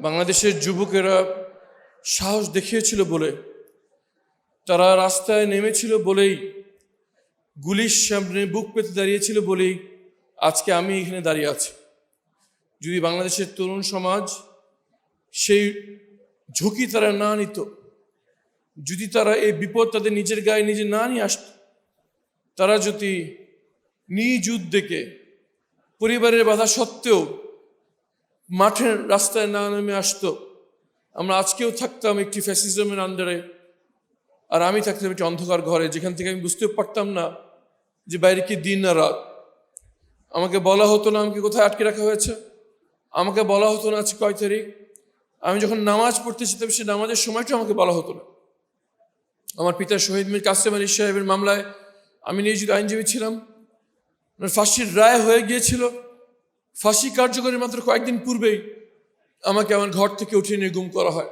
বাংলাদেশের যুবকেরা সাহস দেখিয়েছিল বলে, তারা রাস্তায় নেমেছিল বলেই, গুলির সামনে বুক পেতে দাঁড়িয়েছিল বলেই আজকে আমি এখানে দাঁড়িয়ে আছি। যদি বাংলাদেশের তরুণ সমাজ সেই ঝুঁকি তারা না নিত, যদি তারা এই বিপদ তাদের নিজের গায়ে নিজে না নিয়ে আসত, তারা যদি নিজ উদ্যোগে পরিবারের বাধা সত্ত্বেও মাঠের রাস্তায় না নেমে আসতো। আমরা আজকেও থাকতাম একটি ফ্যাসিজমের আন্ডারে আর আমি থাকতাম একটি অন্ধকার ঘরে, যেখান থেকে আমি বুঝতেও পারতাম না যে বাইরে কি দিন না রাত। আমাকে বলা হতো না, আমাকে কোথায় আটকে রাখা হয়েছে। আমাকে বলা হতো না আজকে কয় তারিখ। আমি যখন নামাজ পড়তে যেতাম সে নামাজের সময়টা আমাকে বলা হতো না। আমার পিতা শহীদ মীর কাসেম আলী সাহেবের মামলায় আমি নিয়োজিত আইনজীবী ছিলাম। ফাঁসির রায় হয়ে গিয়েছিল। ফাঁসি কার্যকরী মাত্র কয়েকদিন পূর্বেই আমাকে আমার ঘর থেকে উঠিয়ে নিয়ে গুম করা হয়।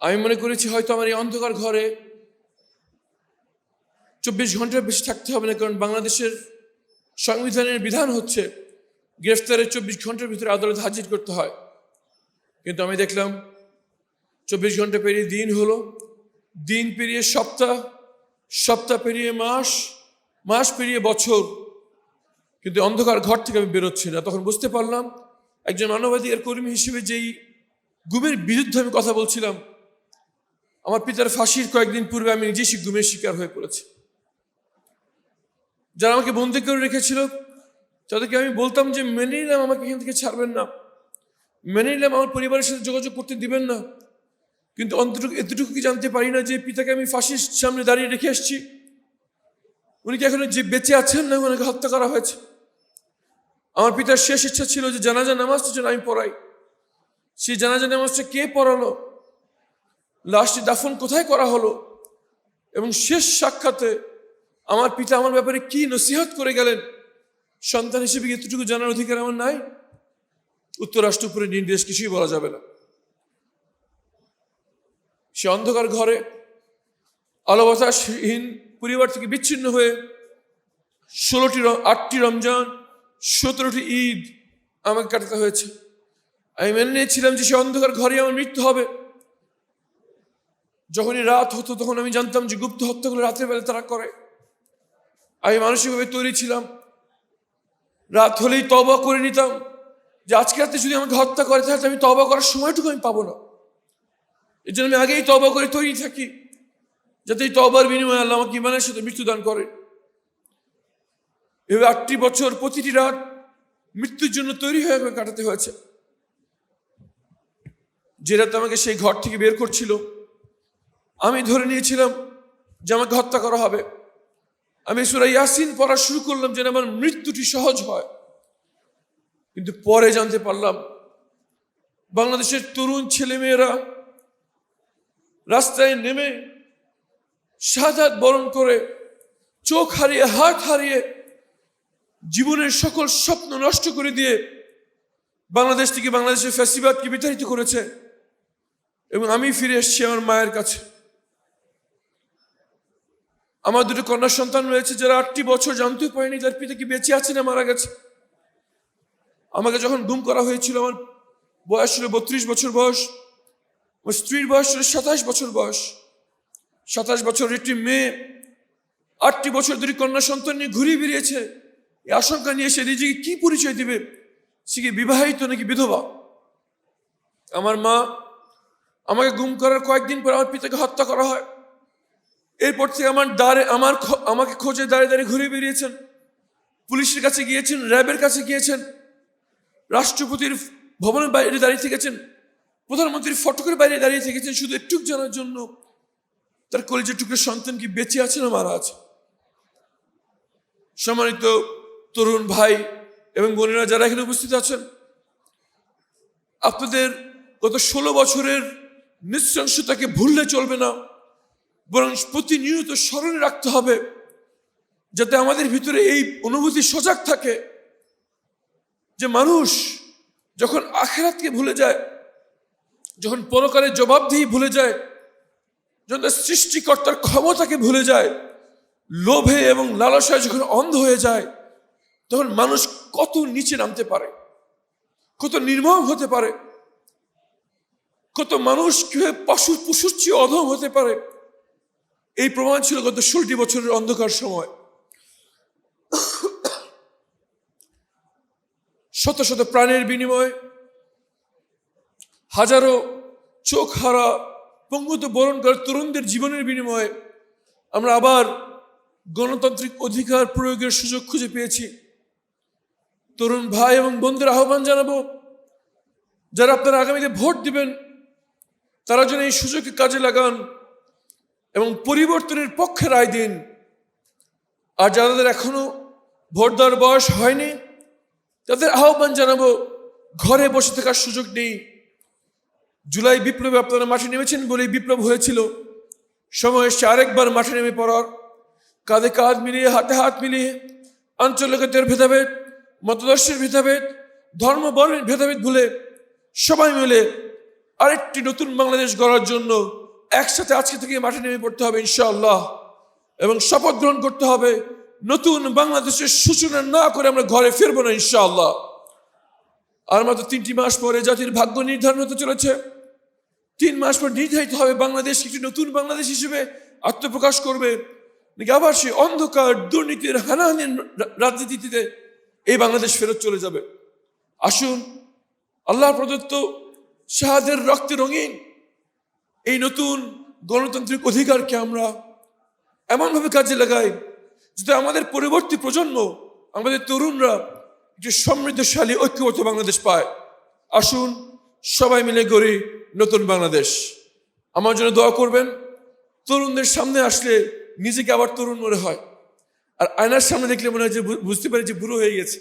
আমি মনে করেছি হয়তো আমার এই অন্ধকার ঘরে চব্বিশ ঘণ্টার বেশি থাকতে হবে না, কারণ বাংলাদেশের সংবিধানের বিধান হচ্ছে গ্রেফতারের চব্বিশ ঘণ্টার ভিতরে আদালত হাজির করতে হয়। কিন্তু আমি দেখলাম চব্বিশ ঘণ্টা পেরিয়ে দিন হলো, দিন পেরিয়ে সপ্তাহ সপ্তাহ পেরিয়ে মাস মাস পেরিয়ে বছর। কিন্তু অন্ধকার ঘর থেকে আমি বেরোচ্ছি না। তখন বুঝতে পারলাম একজন মানবাধিকার কর্মী হিসেবে যেই গুমের বিরুদ্ধে আমি কথা বলছিলাম, আমার পিতার ফাঁসির কয়েকদিন পূর্বে আমি নিজেই সেই গুমের শিকার হয়ে পড়েছি। যারা আমাকে বন্দি করে রেখেছিল, তাদেরকে আমি বলতাম যে, মেনে নিলাম, আমাকে এখান থেকে ছাড়বেন না। মেনে নিলাম, আমার পরিবারের সাথে যোগাযোগ করতে দিবেন না। কিন্তু অন্তটুকু এতটুকু কি জানতে পারি না যে, পিতাকে আমি ফাঁসির সামনে দাঁড়িয়ে রেখে এসেছি উনি কি এখনও যে বেঁচে আছেন না, ওনাকে হত্যা করা হয়েছে? আমার পিতার শেষ ইচ্ছা ছিল যে জানাজা নামাজটা যেন আমি পড়াই। সেই জানাজা নামাজটা কে পড়ালো? লাশটি দাফন কোথায় করা হলো? এবং শেষ সাক্ষাতে আমার পিতা আমার ব্যাপারে কি নসিহত করে গেলেন? সন্তান হিসেবে এতটুকু জানার অধিকার আমার নাই? উত্তরাষ্ট্র উপরে নির্দেশ কিছুই বলা যাবে না। সে অন্ধকার ঘরে, আলোবাতাসহীন পরিবার থেকে বিচ্ছিন্ন হয়ে ষোলোটি আটটি রমজান সতেরোটি ঈদ আমাকে কাটাতে হয়েছে। আমি মেনে নিয়েছিলাম যে সে অন্ধকার ঘরে আমার মৃত্যু হবে। যখনই রাত হতো তখন আমি জানতাম যে গুপ্ত হত্যাগুলো রাতের বেলা তারা করে। আমি মানসিকভাবে তৈরি ছিলাম। রাত হলেই তবা করে নিতাম যে আজকে রাতে যদি আমাকে হত্যা করে, তাহলে আমি তবা করার সময়টুকু আমি পাবো না। এই জন্য আমি আগেই তবা করে তৈরি থাকি। যাতে এই তবার বিনিময়ে আল্লাহ আমাকে ইমানের সাথে মৃত্যুদান করে। এভাবে আটটি বছর প্রতিটি রাত মৃত্যুর জন্য তৈরি হয়ে কাটাতে হয়েছে। যে রাতে আমাকে সেই ঘর থেকে বের করছিল, আমি ধরে নিয়েছিলাম যে আমাকে হত্যা করা হবে। আমি সুরা ইয়াসিন পড়া শুরু করলাম যেন আমার মৃত্যুটি সহজ হয়। কিন্তু পরে জানতে পারলাম, বাংলাদেশের তরুণ ছেলেমেয়েরা রাস্তায় নেমে সাদাত বরণ করে চোখ হারিয়ে, হাত হারিয়ে জীবনের সকল স্বপ্ন নষ্ট করে দিয়ে বাংলাদেশ থেকে বাংলাদেশের ফ্যাসিবাদকে বিতাড়িত করেছে এবং আমি ফিরে এসেছি আমার মায়ের কাছে। আমার দুটো কন্যা সন্তান রয়েছে যারা আটটি বছর জানতেও পারেনি তার পিতা কি বেঁচে আছে না মারা গেছে। আমাকে যখন গুম করা হয়েছিল, আমার বয়স ছিল বত্রিশ বছর বয়স, আমার স্ত্রীর বয়স ছিল সাতাশ বছর বয়স। সাতাশ বছর একটি মেয়ে আটটি বছর দুটি কন্যা সন্তান নিয়ে ঘুরে বেরিয়েছে এই আশঙ্কা নিয়ে সে নিজেকে কি পরিচয় দিবে? সে কি বিবাহিত নাকি বিধবা? আমার মা আমাকে গুম করার কয়েকদিন পর আমার পিতাকে হত্যা করা হয়। এরপর থেকে আমার দ্বারে, আমার আমাকে খোঁজে দাঁড়িয়ে দাঁড়িয়ে ঘুরে বেরিয়েছেন। পুলিশের কাছে গিয়েছেন, র্যাবের কাছে গিয়েছেন। রাষ্ট্রপতির ভবনের বাইরে দাঁড়িয়ে থেকেছেন। প্রধানমন্ত্রীর ফটকের বাইরে দাঁড়িয়ে থেকেছেন। শুধু একটু জানার জন্য তার কলেজের টুকরো সন্তান কি বেঁচে আছে না মারা আছে সম্মানিত তরুণ ভাই এবং বোনেরা যারা এখানে উপস্থিত আছেন, আপনাদের গত ষোলো বছরের নৃশংসতাকে ভুললে চলবে না, বরং প্রতিনিয়ত স্মরণে রাখতে হবে যাতে আমাদের ভিতরে এই অনুভূতি সজাগ থাকে যে মানুষ যখন আখেরাতকে ভুলে যায়, যখন পরকালের জবাবদিহি ভুলে যায়, যখন তার সৃষ্টিকর্তার ক্ষমতাকে ভুলে যায়, লোভে এবং লালসায় যখন অন্ধ হয়ে যায় তখন মানুষ কত নিচে নামতে পারে? কত নির্মম হতে পারে? কত মানুষ কীভাবে পশু পশুর চেয়ে অধম হতে পারে? এই প্রমাণ ছিল গত ষোলটি বছরের অন্ধকার সময়। শত শত প্রাণের বিনিময়ে হাজারো চোখ হারা পঙ্গুত বরণ করা তরুণদের জীবনের বিনিময়ে আমরা আবার গণতান্ত্রিক অধিকার প্রয়োগের সুযোগ খুঁজে পেয়েছি। তরুণ ভাই এবং বন্ধুর আহ্বান জানাব। যারা আপনারা আগামীতে ভোট দিবেন, তারা যেন এই সুযোগকে কাজে লাগান এবং পরিবর্তনের পক্ষে রায় দিন। আর যাদের এখনও ভোট দেওয়ার বয়স হয়নি, তাদের আহ্বান জানাব, ঘরে বসে থাকার সুযোগ নেই। জুলাই বিপ্লবে আপনারা মাঠে নেমেছেন বলেই বিপ্লব হয়েছিল। সময় এসছে আরেকবার মাঠে নেমে পড়ার। কাঁধে কাঁধ মিলিয়ে, হাতে হাত মিলিয়ে আঞ্চলিকতার ভেদাভেদ মতদর্শের ভেদাভেদ, ধর্ম বর্ণের ভেদাভেদ ভুলে সবাই মিলে আরেকটি নতুন বাংলাদেশ গড়ার জন্য একসাথে আজকে থেকে মাঠে নেমে পড়তে হবে ইনশাআল্লাহ। এবং শপথ গ্রহণ করতে হবে, নতুন বাংলাদেশের সূচনা না করে আমরা ঘরে ফিরবো না ইনশাআল্লাহ। আর মাত্র তিনটি মাস পরে জাতির ভাগ্য নির্ধারণ হতে চলেছে। তিন মাস পর নির্ধারিত হবে বাংলাদেশ কিছু নতুন বাংলাদেশ হিসেবে আত্মপ্রকাশ করবে। নাকি আবার সেই অন্ধকার দুর্নীতির হানাহানির রাজনীতিতে এই বাংলাদেশ ফেরত চলে যাবে। আসুন আল্লাহ প্রদত্ত শাহাদের রক্তে রঙিন এই নতুন গণতান্ত্রিক অধিকারকে আমরা এমনভাবে কাজে লাগাই যাতে আমাদের পরবর্তী প্রজন্ম, আমাদের তরুণরা একটি সমৃদ্ধশালী, ঐক্যবদ্ধ বাংলাদেশ পায়। আসুন, সবাই মিলে গড়ি নতুন বাংলাদেশ। আমার জন্য দোয়া করবেন। তরুণদের সামনে আসলে নিজেকে আবার তরুণ মনে হয়। আর আয়নার সামনে দেখলে মনে হয় যে বুঝতে পারি যে বুড়ো হয়ে গেছে।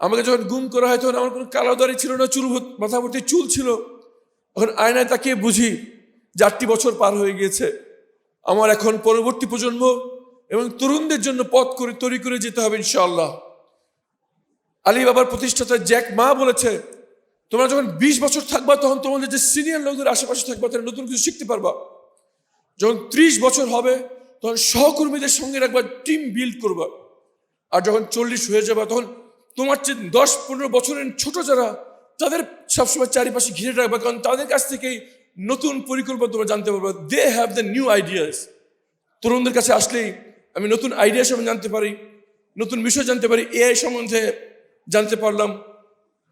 আমাকে যখন গুম করা হয় তখন আমার কোনো কালো দাড়ি ছিল না, চুল মাথা ভর্তি চুল ছিল। এখন আয়নায় তাকিয়ে বুঝি যে বছর পার হয়ে গিয়েছে আমার এখন পরবর্তী প্রজন্ম এবং তরুণদের জন্য পথ করে তৈরি করে যেতে হবে ইনশাআল্লাহ। আলী বাবার প্রতিষ্ঠাতা জ্যাক মা বলেছে, তোমরা যখন বিশ বছর থাকবা তখন তোমাদের যে সিনিয়র লোকদের আশেপাশে থাকবা তারা নতুন কিছু শিখতে পারবা। যখন ত্রিশ বছর হবে তখন সহকর্মীদের সঙ্গে একবার টিম বিল্ড করবা। আর যখন চল্লিশ হয়ে যাবা, তখন তোমার চেয়ে দশ পনেরো বছরের ছোট যারা, তাদের সবসময় চারিপাশে ঘিরে রাখবে, কারণ তাদের কাছ থেকেই নতুন পরিকল্পনা তোমরা জানতে পারবে। They have the new ideas তরুণদের কাছে আসলেই আমি নতুন আইডিয়া সম্বন্ধে জানতে পারি, নতুন বিষয় জানতে পারি এআই সম্বন্ধে জানতে পারলাম।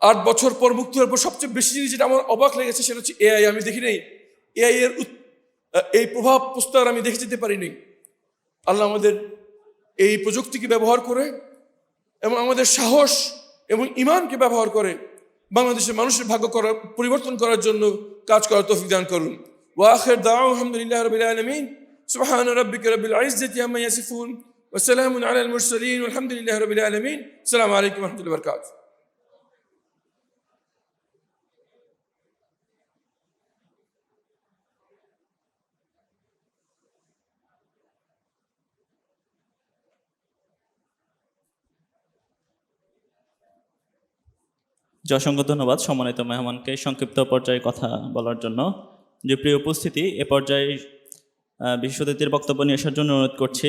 আট বছর পর মুক্তি হওয়ার পর সবচেয়ে বেশি জিনিস যেটা আমার অবাক লেগেছে, সেটা হচ্ছে এআই আমি দেখি নাই এআই এর এই প্রভাব প্রস্তার আমি দেখে যেতে পারিনি আল্লাহ আমাদের এই প্রযুক্তিকে ব্যবহার করে এবং আমাদের সাহস এবং ইমানকে ব্যবহার করে বাংলাদেশের মানুষের ভাগ্য করার পরিবর্তন করার জন্য কাজ করার তৌফিক দান করুন ওয়াখির দাও আলহামদুলিল্লাহ রবিল আলমিন سبحان ربك رب العزة عما يصفون وسلام على المرسلين والحمد لله رب العالمين السلام عليكم ورحمة الله وبركاته জি, অসংখ্য ধন্যবাদ সম্মানিত মেহমানকে সংক্ষিপ্ত পর্যায়ে কথা বলার জন্য। যে প্রিয় উপস্থিতি এ পর্যায়ে বিশ্ব অতিথির বক্তব্য নিয়ে আসার জন্য অনুরোধ করছি।